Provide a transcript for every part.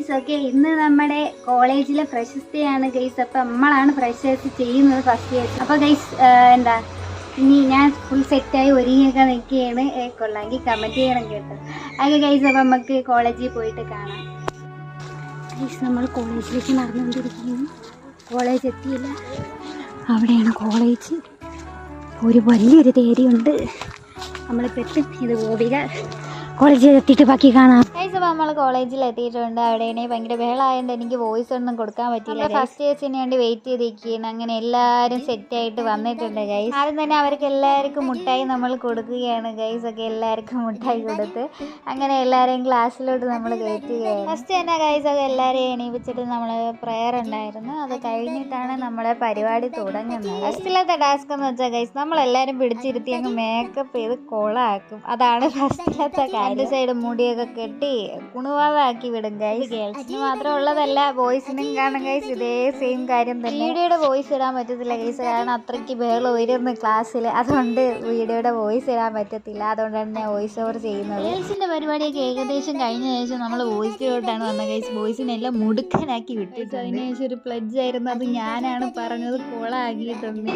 Guys okay ഇന്ന് നമ്മുടെ കോളേജിലെ പ്രശസ്തിയാണ് ഗെയ്സ് അപ്പം നമ്മളാണ് ഫ്രഷേഴ്സ് ചെയ്യുന്നത് ഫസ്റ്റ് ഇയർ അപ്പോൾ ഗൈസ് എന്താ ഇനി ഞാൻ ഫുൾ സെറ്റായി ഒരുങ്ങിയൊക്കെ നിൽക്കുകയാണ്. കൊള്ളാമെങ്കിൽ കമന്റ് ചെയ്യണം കേട്ടോ. അതൊക്കെ ഗൈസ് അപ്പം നമുക്ക് കോളേജിൽ പോയിട്ട് കാണാം. ഗൈസ് നമ്മൾ കോളേജിലേക്ക് നടന്നുകൊണ്ടിരിക്കുന്നു. കോളേജ് എത്തിയില്ല. അവിടെയാണ് കോളേജ്. ഒരു വലിയൊരു തേരിയുണ്ട് നമ്മളിപ്പോൾ എത്തും. ഇത് ഗോപിക. കോളേജിൽ എത്തിയിട്ട് ബാക്കി കാണാം. ഗൈസ് അപ്പോൾ നമ്മൾ കോളേജിൽ എത്തിയിട്ടുണ്ട്. അവിടെ ഭയങ്കര ബഹളമായതുകൊണ്ട് എനിക്ക് വോയിസ് ഒന്നും കൊടുക്കാൻ പറ്റില്ല ഫസ്റ്റ് ഇയേഴ്സിന് വേണ്ടി വെയിറ്റ് ചെയ്തിരിക്കുകയാണ് അങ്ങനെ എല്ലാവരും സെറ്റായിട്ട് വന്നിട്ടുണ്ട് ഗൈസ് ആദ്യം തന്നെ അവർക്ക് എല്ലാവർക്കും മുട്ടായി നമ്മൾ കൊടുക്കുകയാണ് ഗൈസ് ഒക്കെ എല്ലാവർക്കും മുട്ടായി കൊടുത്ത് അങ്ങനെ എല്ലാവരെയും ക്ലാസ്സിലോട്ട് നമ്മൾ കയറ്റുകയാണ്. ഫസ്റ്റ് തന്നെ ഗൈസ് ഒക്കെ എല്ലാവരെയും എണീപ്പിച്ചിട്ട് നമ്മൾ പ്രെയർ ഉണ്ടായിരുന്നു. അത് കഴിഞ്ഞിട്ടാണ് നമ്മളെ പരിപാടി തുടങ്ങുന്നത്. ഫസ്റ്റിലത്തെ ടാസ്ക് എന്ന് വെച്ചാൽ ഗൈസ് നമ്മളെല്ലാവരും പിടിച്ചിരുത്തി അങ്ങ് മേക്കപ്പ് ചെയ്ത് കൊളാക്കും. അതാണ് ഫസ്റ്റിലത്തെ കാര്യം. രണ്ട് സൈഡ് മുടിയൊക്കെ കെട്ടി കുണുവാതാക്കി വിടും ഗൈസ് ഗേൾസിന് മാത്രം ഉള്ളതല്ല ബോയ്സിനും കാണും ഗൈസ് ഇതേ സെയിം കാര്യം തന്നെ. വീഡിയോയുടെ വോയിസ് ഇടാൻ പറ്റത്തില്ല ഗൈസ് കാരണം അത്രയ്ക്ക് ബഹളം ഉയരുന്നു ക്ലാസ്സിൽ അതുകൊണ്ട് വീഡിയോയുടെ വോയിസ് ഇടാൻ പറ്റത്തില്ല. അതുകൊണ്ട് തന്നെ വോയിസ് ഓവർ ചെയ്യുന്നത്. ഗേൾസിന്റെ പരിപാടിയൊക്കെ ഏകദേശം കഴിഞ്ഞ ശേഷം നമ്മൾ വോയിസ് വോയിസിലോട്ടാണ് വന്നത് ഗൈസ് ബോയ്സിനെല്ലാം മുടുക്കനാക്കി വിട്ടിട്ട് അതിനുശേഷം ഒരു പ്ലഡ്ജ് ആയിരുന്നു. അത് ഞാനാണ് പറഞ്ഞത് കൊളാക്കിയിട്ടുണ്ട്.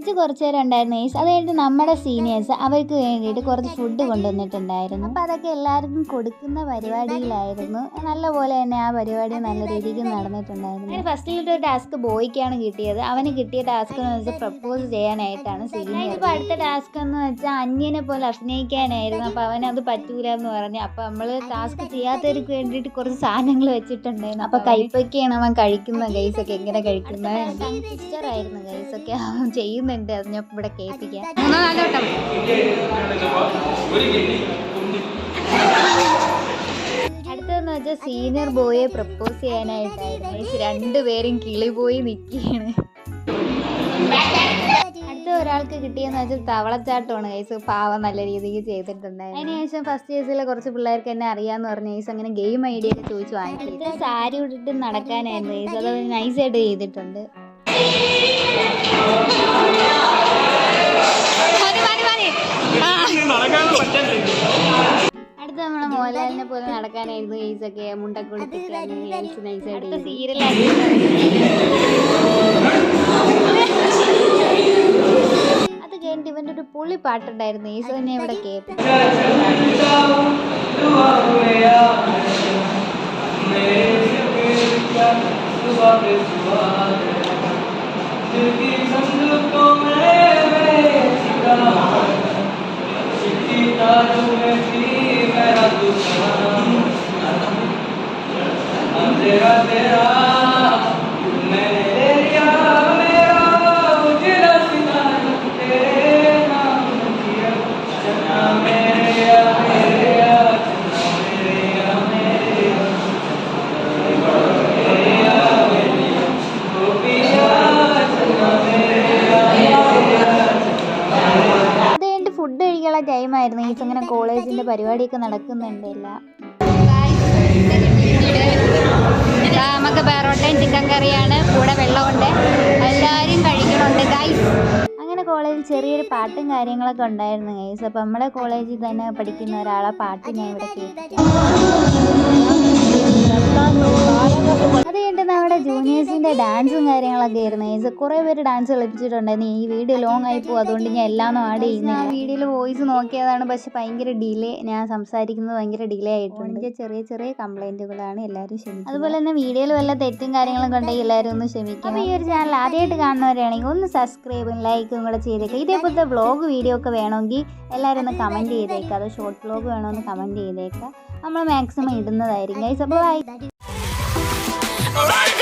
പ്ലഡ്ജ് കുറച്ച് പേര് ഉണ്ടായിരുന്നു ഏസ് അത് കഴിഞ്ഞിട്ട് നമ്മുടെ സീനിയേഴ്സ് അവർക്ക് വേണ്ടിയിട്ട് കുറച്ച് ഫുഡ് കൊണ്ടുവന്നിട്ടുണ്ടായിരുന്നു. അപ്പോൾ അതൊക്കെ എല്ലാവർക്കും കൊടുക്കുന്ന പരിപാടിയിലായിരുന്നു. നല്ല പോലെ തന്നെ ആ പരിപാടി നല്ല രീതിക്ക് നടന്നിട്ടുണ്ടായിരുന്നു. അങ്ങനെ ഫസ്റ്റിലത്തെ ഒരു ടാസ്ക് ബോയ്ക്കാണ് കിട്ടിയത്. അവന് കിട്ടിയ ടാസ്ക് എന്ന് വെച്ചാൽ പ്രപ്പോസ് ചെയ്യാനായിട്ടാണ് സീനിയർ ഇപ്പോൾ അടുത്ത ടാസ്ക് എന്ന് വെച്ചാൽ അന്യനെ പോലെ അഭിനയിക്കാനായിരുന്നു. അപ്പോൾ അവനത് പറ്റൂല എന്ന് പറഞ്ഞു. അപ്പോൾ നമ്മൾ ടാസ്ക് ചെയ്യാത്തവർക്ക് വേണ്ടിയിട്ട് കുറച്ച് സാധനങ്ങൾ വെച്ചിട്ടുണ്ടായിരുന്നു. അപ്പോൾ കൈപ്പൊക്കെയാണ് അവൻ കഴിക്കുന്ന ഗൈസൊക്കെ എങ്ങനെ കഴിക്കുന്നത് ടീച്ചറായിരുന്നു ഗൈസൊക്കെ അവൻ അവൻ ചെയ്യുന്നുണ്ട് അത് ഞാൻ ഇവിടെ കേൾപ്പിക്കാം. മൂന്നോ അടുത്തതെന്ന് വെച്ചാൽ സീനിയർ ബോയെ പ്രപ്പോസ് ചെയ്യാനായിട്ടായിരുന്നു രണ്ടുപേരും കിളി പോയി നിൽക്കുകയാണ് അടുത്ത ഒരാൾക്ക് കിട്ടിയെന്ന് വെച്ചാൽ തവളച്ചാട്ടമാണ് ഗൈസ് പാവം നല്ല രീതിക്ക് ചെയ്തിട്ടുണ്ടായിരുന്നു. അതിനുശേഷം ഫസ്റ്റ് ഇയേഴ്സിലെ കുറച്ച് പിള്ളേർക്ക് എന്നെ അറിയാന്ന് പറഞ്ഞ ഗൈസ് അങ്ങനെ ഗെയിം ഐഡിയ ഒക്കെ ചോദിച്ചു വാങ്ങിച്ചു സാരി ഇട്ടിട്ട് നടക്കാനായിരുന്നു ഗൈസ് അത് നൈസായിട്ട് ചെയ്തിട്ടുണ്ട്. അടുത്ത നമ്മളെ മോഹൻലാലിനെ പോലെ നടക്കാനായിരുന്നു ഗെയ്സ് ഒക്കെ മുണ്ടൊക്കെ കൊടുത്തിട്ട് നൈസായിട്ട് അത് കഴിഞ്ഞിട്ട് ഇവന്റെ ഒരു പുള്ളി പാട്ടുണ്ടായിരുന്നു. ഗെയ്സ് തന്നെ ഇവിടെ കേട്ടു അത് കഴിഞ്ഞിട്ട് ഫുഡ് കഴിക്കാനുള്ള ടൈമായിരുന്നു ഈ അങ്ങനെ കോളേജിന്റെ പരിപാടിയൊക്കെ നടക്കുന്നുണ്ട് ചിക്കൻ കറിയാണ് കൂടെ വെള്ളമുണ്ട്. എല്ലാവരും കഴിക്കണുണ്ട് ഗൈസ് അങ്ങനെ കോളേജിൽ ചെറിയൊരു പാട്ടും കാര്യങ്ങളൊക്കെ ഉണ്ടായിരുന്നു ഗൈസ് അപ്പം നമ്മുടെ കോളേജിൽ തന്നെ പഠിക്കുന്ന ഒരാളെ പാട്ട് ഞാൻ ഇവിടെ കേട്ടു. ജൂനിയേഴ്സിന്റെ ഡാൻസും കാര്യങ്ങളൊക്കെ ആയിരുന്നു. ഏസ് കുറേ പേര് ഡാൻസ് കളിപ്പിച്ചിട്ടുണ്ടായിരുന്നു ഈ വീഡിയോ ലോങ് ആയി പോകും അതുകൊണ്ട് ഞാൻ എല്ലാം ആഡ് ചെയ്യുന്നില്ല. വീഡിയോയിൽ വോയിസ് നോക്കിയതാണ്. പക്ഷെ ഭയങ്കര ഡിലേ ഞാൻ സംസാരിക്കുന്നത് ഭയങ്കര ഡിലേ ആയിട്ടുണ്ട്. എനിക്ക് ചെറിയ ചെറിയ കംപ്ലൈന്റുകളാണ് എല്ലാവരും ക്ഷമിക്കുന്നത്. അതുപോലെ തന്നെ വീഡിയോയിൽ വല്ല തെറ്റും കാര്യങ്ങളും ഉണ്ടെങ്കിൽ എല്ലാവരും ഒന്ന് ക്ഷമിക്കണം. അപ്പോൾ ഈ ഒരു ചാനൽ ആദ്യമായിട്ട് കാണുന്നവരാണെങ്കിൽ ഒന്ന് സബ്സ്ക്രൈബും ലൈക്കും കൂടെ ചെയ്തേക്കുക ഇതേപോലത്തെ വ്ളോഗ് വീഡിയോ ഒക്കെ വേണമെങ്കിൽ എല്ലാവരും ഒന്ന് കമന്റ് ചെയ്തേക്കുക അത് ഷോർട്ട് വ്ളോഗ് വേണമെന്ന് കമന്റ് ചെയ്തേക്കുക നമ്മൾ മാക്സിമം ഇടുന്നതായിരിക്കും ഗൈസ് അപ്പോൾ ബൈ Alright.